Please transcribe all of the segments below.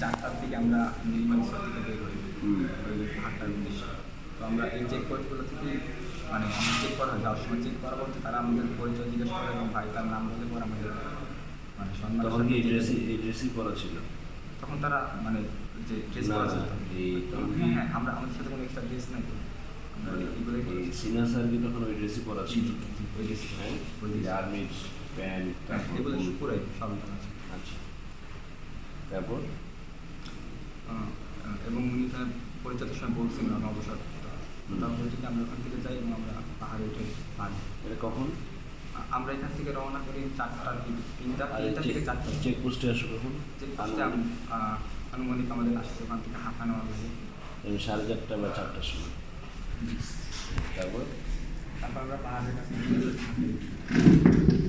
চারটার দিকে আমরা থেকে বের হই ওই হাটটার উদ্দেশ্যে তো আমরা এই চেক পয়েন্টগুলো থেকে মানে আমরা চেক করা হয় যাওয়ার সময় চেক করা বলতে তারা আমাদের পরিচয় জিজ্ঞেস করে এবং ভাই তার নাম বলে পর আমাদের মানে সম্মান তখন কি এই ড্রেসই এই ড্রেসই পরা ছিল। তখন তারা মানে যে ড্রেস করা ছিল হ্যাঁ? হ্যাঁ আমরা আমাদের সাথে কোনো এক্সট্রা ড্রেস নাই সিনিয়র স্যার কি তখন ওই ড্রেসই পরা ছিল ওই ড্রেস হ্যাঁ আর্মির প্যান্ট এগুলো। পুরাই আছে আচ্ছা। তারপর? এবং উনি তার পরিচয়ের সময় বলছিলেন আমি অবসর তারপরে থেকে আমরা ওখান থেকে যাই এবং আমরা পাহাড়ে উঠে পারি এটা কখন? আমরা এখান থেকে রওনা করি চারটার দিকে তিনটা তিনটা থেকে চারটা চেক পোস্টে আসো কখন? যে আনুমানিক আমাদের আসছে ওখান থেকে হাঁটা নেওয়া লাগে সাড়ে চারটা বা চারটার সময়। তারপর? তারপর আমরা পাহাড়ের কাছে গিয়ে হাঁটি। হাঁটি, ছবি তুলি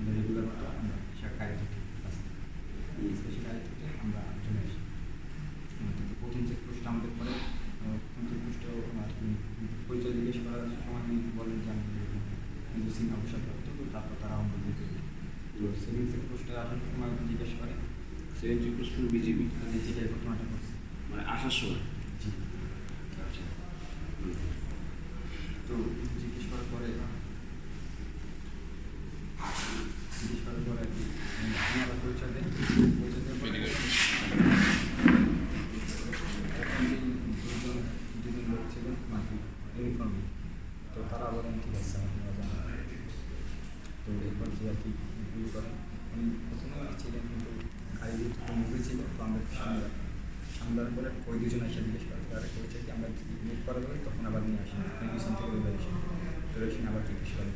আমাদের রেগুলার মতো আমরা সে গাড়ি থেকে স্পেশাল থেকে আমরা চলে আসি প্রথম চেকপোস্ট আমাদের পরে প্রথম চেকপোস্টেও আর কি পরিচয় জিজ্ঞেস করার সময় বলেন যে আমি কিন্তু সিন অবসর প্রাপ্ত তো তারপর তারা আমাদের তো সেকেন্ড চেকপোস্টে আসার সময় জিজ্ঞেস করে সেকেন্ড চেক পোস্ট বিজিবি যেটা ঘটনাটা করছে মানে আসার সময়। জি। আচ্ছা। তো জিজ্ঞেস করার পরে জিজ্ঞেস করার পরে আর কি উম, আমি আবার পরিচয় দেয় পরিচয় দেওয়ার পরে তখন যেই দুজন দুজন লোক ছিলেন নাকি তো তারা বলেন, ঠিক আছে আপনারা জানেন তো এরপর যে আর কি গুলি করেন। উনি প্রথমে ছিলেন কিন্তু গাড়ি দুটো মুভি ছিল, তো আমরা সামলা সামলার পরে ওই দুজন এসে জিজ্ঞেস করে, তারা করেছে কি আমরা মিট করা যাবে তখন আবার নিয়ে আসেন পিছন থেকে আসেন আবার জিজ্ঞেস করেন